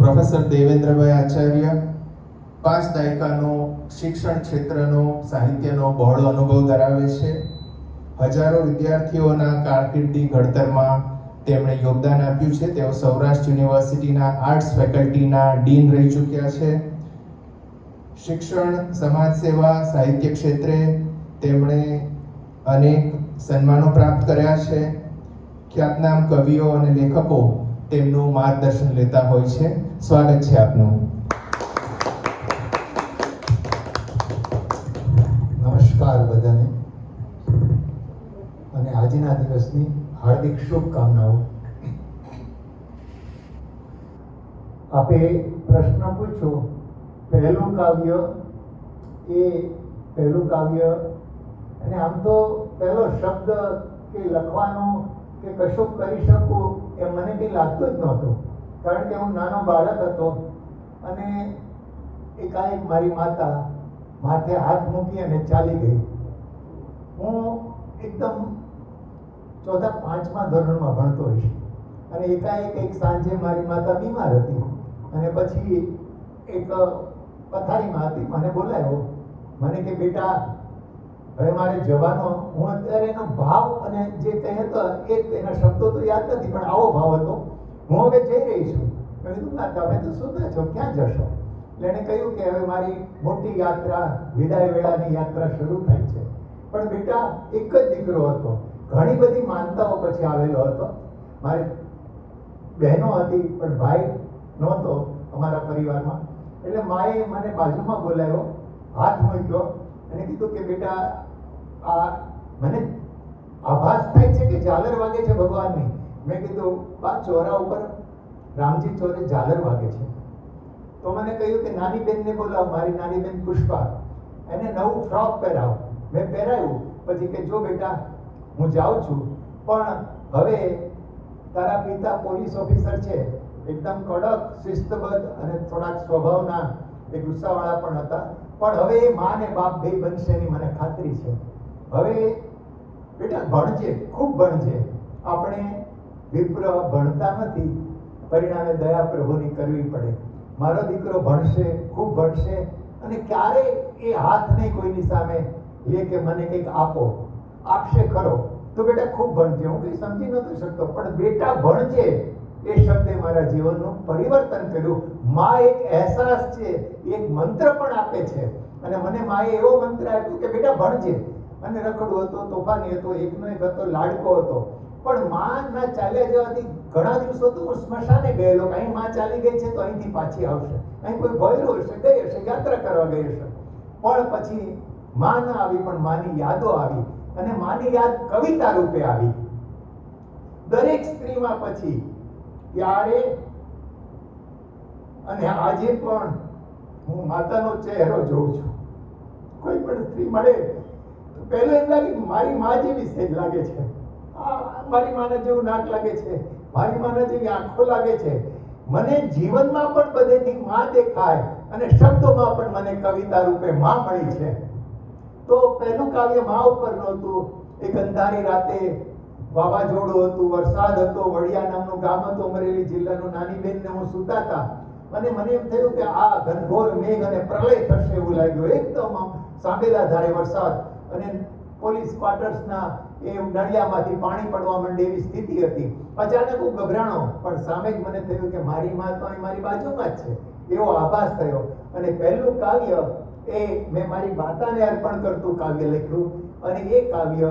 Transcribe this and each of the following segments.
Professor Devendrabhai Acharya, પાંચ દાયકાનો શિક્ષણ ક્ષેત્રનો, સાહિત્યનો બહોળો અનુભવ ધરાવે છે. હજારો વિદ્યાર્થીઓના કારકિર્દી ઘડતરમાં તેમણે યોગદાન આપ્યું છે. તેઓ સૌરાષ્ટ્ર યુનિવર્સિટીના આર્ટ્સ ફેકલ્ટીના ડીન રહી ચૂક્યા છે. શિક્ષણ, સમાજ સેવા, સાહિત્ય ક્ષેત્રે તેમણે અનેક સન્માનો પ્રાપ્ત કર્યા છે. ખ્યાતનામ કવિઓ અને લેખકો તેમનું માર્ગદર્શન લેતા હોય છે. સ્વાગત છે આપનું. નમસ્કાર બધાને. અને આજના દિવસની હાર્દિક શુભકામનાઓ. આપે પ્રશ્ન પૂછો. પહેલું કાવ્ય એ પહેલું કાવ્ય? અને આમ તો પહેલો શબ્દ કે લખવાનો કે કશું કરી શકું એ મને કંઈ લાગતું જ નહોતું. કારણ કે હું નાનો બાળક હતો અને એકાએક મારી માતા માથે હાથ મૂકી અને ચાલી ગઈ. હું એકદમ ચોથા પાંચમા ધોરણમાં ભણતો હોઈશ અને એકાએક એક સાંજે મારી માતા બીમાર હતી અને પછી એક પથારીમાં હતી. મને બોલાયો, મને કે, બેટા, હવે મારે જવાનો, હું અત્યારે એનો ભાવ અને જે કહે હતો એક એના શબ્દો તો યાદ નથી, પણ આવો ભાવ હતો. હું હવે જઈ રહી છું. મેં કીધું, ના, તમે તો સુતા છો, ક્યાં જશો? એટલે એણે કહ્યું કે હવે મારી મોટી યાત્રા, વિદાય વેળાની યાત્રા શરૂ થાય છે. પણ બેટા, એક જ દીકરો હતો. ઘણી બધી માનતાઓ પછી આવેલો હતો. મારી બહેનો હતી, પણ ભાઈ નહોતો અમારા પરિવારમાં. એટલે માએ મને બાજુમાં બોલાવ્યો, હાથ મૂક્યો. અને કીધું કે, બેટા, આ મને આભાસ થાય છે કે ઝાલર વાગે છે ભગવાનની? મેં કીધું, બા, ચોરા ઉપર રામજી ચોરે ઝાલર વાગે છે. તો મને કહ્યું કે, નાની બેનને બોલાવો, મારી નાની બેન પુષ્પા. એને નવું ફ્રોક પહેરાવો. મેં પહેરાવ્યું પછી કે, જો બેટા, હું જાઉં છું. પણ હવે તારા પિતા પોલીસ ઓફિસર છે. એકદમ કડક, શિસ્તબદ્ધ અને થોડાક સ્વભાવના એ ગુસ્સાવાળા પણ હતા. પણ હવે એ મા ને બાપ બે બનશે એની મને ખાતરી છે. હવે બેટા, ભણજે, ખૂબ ભણજે. આપણે વિપ્ર ભણતા નથી, પરિણામે દયા પ્રભુની કરવી પડે. મારો દીકરો ભણશે, ખૂબ ભણશે, અને ક્યારે એ હાથ નહીં કોઈની સામે લે કે મને કંઈક આપો. આપશે ખરો. તો બેટા ખૂબ ભણજે. હું કંઈ સમજી નથી શકતો, પણ બેટા ભણજે. એ શબ્દે મારા જીવનનું પરિવર્તન કર્યું. માં એક અહેસાસ છે, એક મંત્ર પણ આપે છે. અને મને માએ એવો મંત્ર આપ્યો કે બેટા ભણજે. અને રખડું હતો, તોફાની હતો, એકનો એક હતો, લાડકો હતો. પણ માં ના ચાલ્યા જવાથી ઘણા દિવસો તો હું સ્મશાને ગયેલો અહીં માં ચાલી ગઈ છે તો અહીંથી પાછી આવશે. અહીં કોઈ ભયલો હશે, ગઈ હશે, યાત્રા કરવા ગઈ હશે. પણ પછી માં ના આવી, પણ માની યાદો આવી અને માની યાદ કવિતા રૂપે આવી. દરેક સ્ત્રીમાં પછી ત્યારે અને આજે પણ હું માતાનો ચહેરો જોઉં છું. કોઈ પણ સ્ત્રી મળે તો પહેલો એમ લાગે મારી મા જેવી સેજ લાગે છે. મારી માને જેવું નાક લાગે છે, મારી માને જેવી આંખો લાગે છે. મને જીવનમાં પણ બધેથી માં દેખાય અને શબ્દોમાં પણ મને કવિતા રૂપે માં મળી છે. તો પહેલું કાવ્ય મા ઉપર નહોતું. એક અંધારી રાતે વાવાઝોડું હતું, વરસાદ હતો, વડિયા નામનું ગામ હતું, અમરેલી જિલ્લાનું. નાની બેનને હું સુતા હતા અને મને એમ થયું કે આ ઘનઘોર મેઘ અને પ્રલય થશે એવું લાગ્યું. એકદમ સાંભેલા ધારે વરસાદ. અને પોલીસ ક્વાર્ટર્સના એ નળિયામાંથી પાણી પડવા માંડે એવી સ્થિતિ હતી. અચાનક હું ગભરાણો, પણ સામે જ મને થયું કે મારી માં તો મારી બાજુમાં જ છે. એવો આભાસ થયો. અને પહેલું કાવ્ય એ મેં મારી માતાને અર્પણ કરતું કાવ્ય લખ્યું અને એ કાવ્ય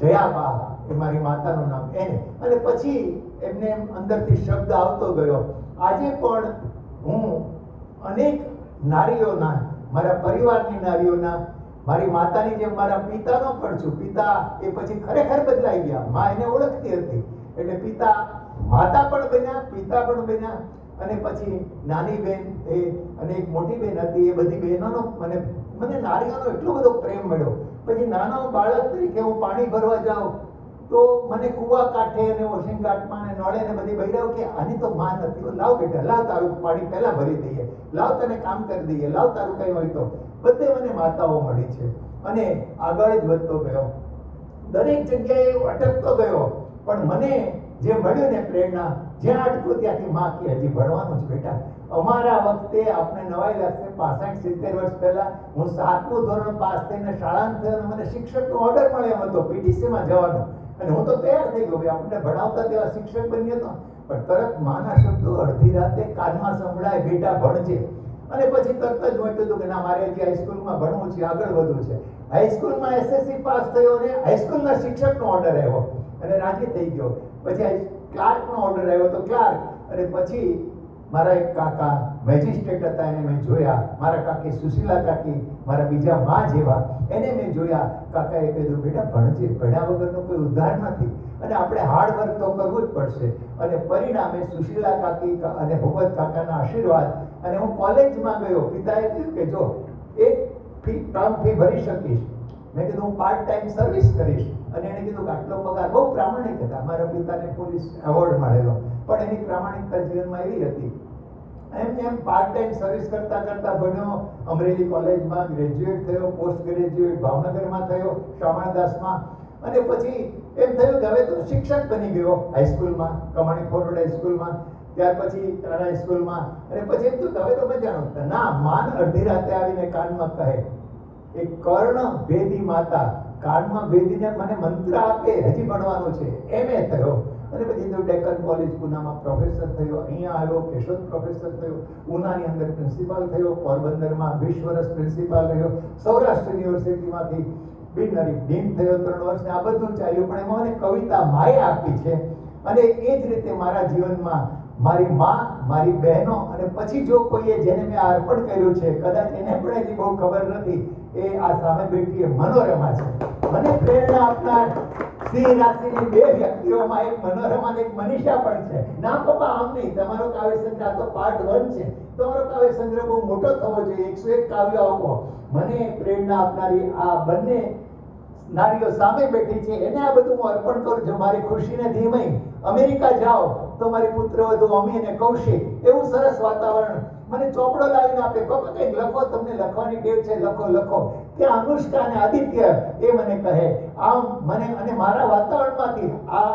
જયાબા, એ મારી માતાનું નામ. એને. અને પછી એમને અંદરથી શબ્દ આવતો ગયો. આજે પણ હું અનેક નારીઓના, મારા પરિવારની નારીઓના મારી માતાની જેમ મારા પિતાનો પણ છું. પિતા એ પછી ખરેખર બદલાઈ ગયા. માં એને ઓળખતી હતી. એટલે પિતા માતા પણ બન્યા, પિતા પણ બન્યા. અને પછી નાની બેન એ અને એક મોટી બેન હતી, એ બધી બહેનોનો મને મને નારીઓનો એટલો બધો પ્રેમ મળ્યો. પછી નાનો બાળક તરીકે હું પાણી ભરવા જાઉં. તો મને કુવા કાંઠે અને વોશિંગ ઘાટમાં અને નળે ને બધી બૈરાઓ કે આની તો માં નથી. લાવ બેટા, લાવ તારું પાણી પહેલા ભરી દઈએ. લાવ તને કામ કરી દઈએ. લાવ તારું કઈ હોય તો. બધે મને માતાઓ મળી છે. અને આગળ જ વધતો ગયો. દરેક જગ્યાએ અટકતો ગયો. પણ મને જે મળ્યું ને પ્રેરણા જ્યાં અટકું ત્યાંથી માં કે, હજી ભણવાનું જ બેટા. અમારા વખતે આપણે નવાઈ લાગશે પાસઠ સિત્તેર વર્ષ પહેલા હું સાતમું ધોરણ પાસ થઈને શાળાંતર થયો મને શિક્ષકનો ઓર્ડર મળ્યો હતો પીટીસીમાં જવાનો. અને હું તો તૈયાર થઈ ગયો ભાઈ આપણને ભણાવતા તેવા શિક્ષક બન્યો હતો પણ તરત માના શબ્દો અડધી રાતે કાનમાં સંભળાય, બેટા ભણજે. અને પછી તરત જ હું હતું કે ના, મારે હજી હાઈસ્કૂલમાં ભણવું છે, આગળ વધવું છે. હાઈસ્કૂલમાં એસએસસી પાસ થયો અને હાઈસ્કૂલના શિક્ષકનો ઓર્ડર આવ્યો. અને રાજી થઈ ગયો. પછી ક્લાર્કનો ઓર્ડર આવ્યો તો ક્લાર્ક અને પછી મારા એક કાકા મેજિસ્ટ્રેટ હતા, એને મેં જોયા. મારા કાકી સુશીલા કાકી, મારા બીજા મા જેવા. એને મેં જોયા. કાકાએ કીધું, બેટા, ભણજે, ભણ્યા વગરનો કોઈ ઉદ્ધાર નથી. અને આપણે હાર્ડ વર્ક તો કરવું જ પડશે. અને પરિણામે સુશીલા કાકી અને ભગવત કાકાના આશીર્વાદ. અને હું કોલેજમાં ગયો. પિતાએ કહ્યું કે, જો, એક ફી ટર્મ ફી ભરી શકીશ. મેં કીધું, હું પાર્ટ ટાઈમ સર્વિસ કરીશ. અને એણે કીધું કે આટલો પગાર બહુ પ્રામાણિક હતા. મારા પિતાને પોલીસ એવોર્ડ મળેલો. પણ એની પ્રામાણિકતા જીવનમાં એવી હતી. એમ એમ પાર્ટ ટાઈમ સર્વિસ કરતા કરતા ભણ્યો, અમરેલી કોલેજમાં ગ્રેજ્યુએટ થયો પોસ્ટ ગ્રેજ્યુએટ ભાવનગરમાં થયો શામળદાસમાં અને પછી એમ થયું કે હવે તો શિક્ષક બની ગયો હાઈસ્કૂલમાં કમાણી ફોરવર્ડ હાઈસ્કૂલમાં ત્યાર પછી તારા હાઈસ્કૂલમાં અને પછી એમ કે હવે તો મજાનું ના, માન અડધી રાતે આવીને કાનમાં કહે એ કર્ણ ભેદી માતા કાનમાં ભેદીને મને મંત્ર આપે, હજી ભણવાનો છે. એમ એ થયો. અને પછી તો ડેકન કોલેજ પુનામાં પ્રોફેસર થયો, અહીંયા આવ્યો, કેશોદ પ્રોફેસર થયો, ઉનાની અંદર પ્રિન્સિપાલ થયો, પોરબંદરમાં વીસ વર્ષ પ્રિન્સિપાલ રહ્યો. સૌરાષ્ટ્ર યુનિવર્સિટીમાંથી બિનરી ડીન થયો ત્રણ વર્ષને, આ બધું ચાલ્યું. પણ એમાં મને કવિતા માએ આપી છે. અને એ જ રીતે મારા જીવનમાં મારી માં, મારી બહેનો અને પછી જો કોઈએ જેને મેં અર્પણ કર્યું છે, કદાચ એને પણ હજી બહુ ખબર નથી એ આ સામે બેઠી મનોરમા છે. મને પ્રેરણા આપનાર સિંહ રાશિની બે વ્યક્તિઓમાં એક મનોરમા એક મનીષા પણ છે. ના પપ્પા, આમ નહીં. તમારો કાવ્ય સંગ્રહ તો પાર્ટ વન છે. તમારો કાવ્ય સંગ્રહ બહુ મોટો થવો જોઈએ. એકસો એક કાવ્ય આપો. મને પ્રેરણા આપનારી આ બંને નારીઓ સામે બેઠી છે. એને આ બધું હું અર્પણ કરું છું. મારી ખુશીને ધીમઈ અમેરિકા જાઓ તો મારી પુત્રવધુ અમી અને કૌશિક. એવું સરસ વાતાવરણ મને ચોપડો લાવીને આપે. પપ્પા કંઈક લખો, તમને લખવાની ટેવ છે, લખો લખો. ત્યાં અનુષ્કા અને આદિત્ય એ મને કહે, આમ મને અને મારા વાતાવરણમાંથી આ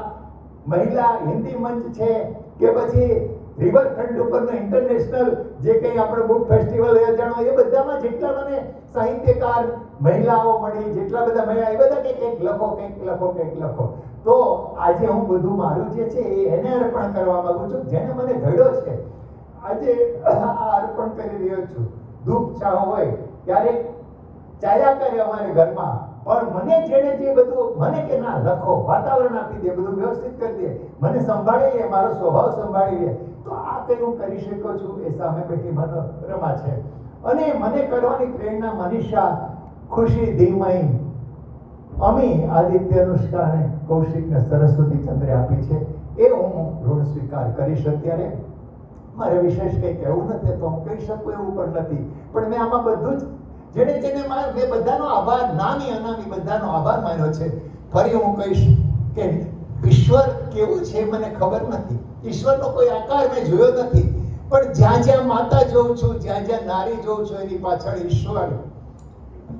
મહિલા હિન્દી મંચ છે કે પછી રિવરફ્રન્ટ ઉપરનો ઇન્ટરનેશનલ જે કંઈ આપણે બુક ફેસ્ટિવલ યોજાણો એ બધામાં જેટલા મને સાહિત્યકાર મહિલાઓ મળી, જેટલા બધા મહિલા, એ બધા કંઈક કંઈક લખો કંઈક લખો કંઈક લખો. તો આજે હું બધું મારું જે છે એ એને અર્પણ કરવા માગું છું, જેને મને ઘડ્યો છે. આજે આ અર્પણ કરી રહ્યો છું. દુઃખ છાવ હોય ત્યારે ચાલ્યા કરે અમારે ઘરમાં, પણ મને જેને જે બધું, મને કે ના, લખો, વાતાવરણ આપી દે, બધું વ્યવસ્થિત કરી દે, મને સંભાળી લે, મારો સ્વભાવ સંભાળી લે, તો આ કંઈ હું કરી શકું છું એ સામે બેઠી મનોરમા છે. અને મને કરવાની પ્રેરણા મનીષા, ખુશી ધીમઈ અમી આદિત્ય અનુષ્કાને કૌશિકને સરસ્વતી ચંદ્રે આપી છે. એ હું ઋણ સ્વીકાર કરીશ અત્યારે મારે વિશેષ કંઈ કહેવું નથી, તો હું કહી શકું એવું પણ નથી. પણ મેં આમાં બધું જ, જેને જેને મેં બધાનો આભાર, નાની અનામી બધાનો આભાર માન્યો છે. ફરી હું કહીશ કે ઈશ્વર કેવું છે મને ખબર નથી. ઈશ્વરનો કોઈ આકાર મેં જોયો નથી. પણ જ્યાં જ્યાં માતા જોઉં છું, જ્યાં જ્યાં નારી જોઉં છું, એની પાછળ ઈશ્વર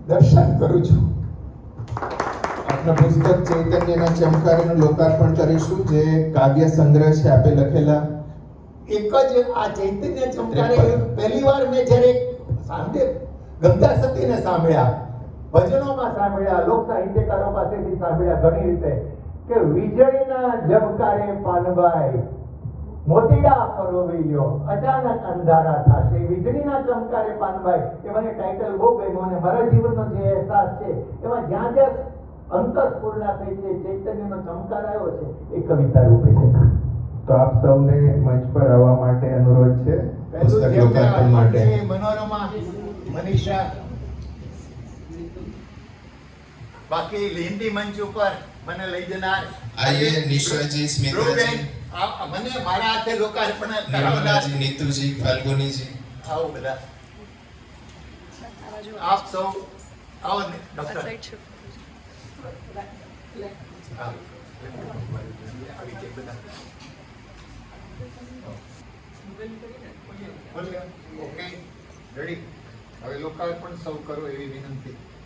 દર્શન કરું છું. આપના પુસ્તક ચૈતન્યના ચમકારીનું લોકાર્પણ કરીશું, જે કાવ્ય સંગ્રહ છે, આપે લખેલા. એક જ આ ચૈતન્ય ચમકારે પહેલી વાર મેં જ્યારે સાંતે ગંગા સતીને સાંભળ્યા, ભજનોમાં સાંભળ્યા, લોક સાહિત્યકારો પાસેથી સાંભળ્યા ઘણી રીતે કે વીજળીના ઝબકારે પાનભાઈ મોતીડા પરોવેયો અચાનક અંધારા થશે, વીજળીના ચમકારે પાનભાઈ એ મને ટાઇટલ બહુ ગમ્યો અને મારા જીવનનો જે અહેસાસ છે, એમાં જ્યાં જ્યાં અંતસ્ફૂર્ણા થઈ છે, ચૈતન્યનો ચમકાર આવ્યો છે, એ કવિતા રૂપે છે. તો આપ સૌને મંચ પર આવવા માટે અનુરોધ છે પુસ્તક લોકાર્પણ માટે. મનોરમા મનીષા બાકી હિન્દી મંચ ઉપર મને લઈ જનાર આઈએ નિશાજી સ્મિતાજી મને મારા હાથે લોકાર્પણ નિર્મલાજી નીતુજી ફાલ્ગુનીજી. આવો બધા. આપ સૌ આવો ડોક્ટર. આવો. આવી જાય બધા. હવે લોકાર્પણ સૌ કરો એવી વિનંતી.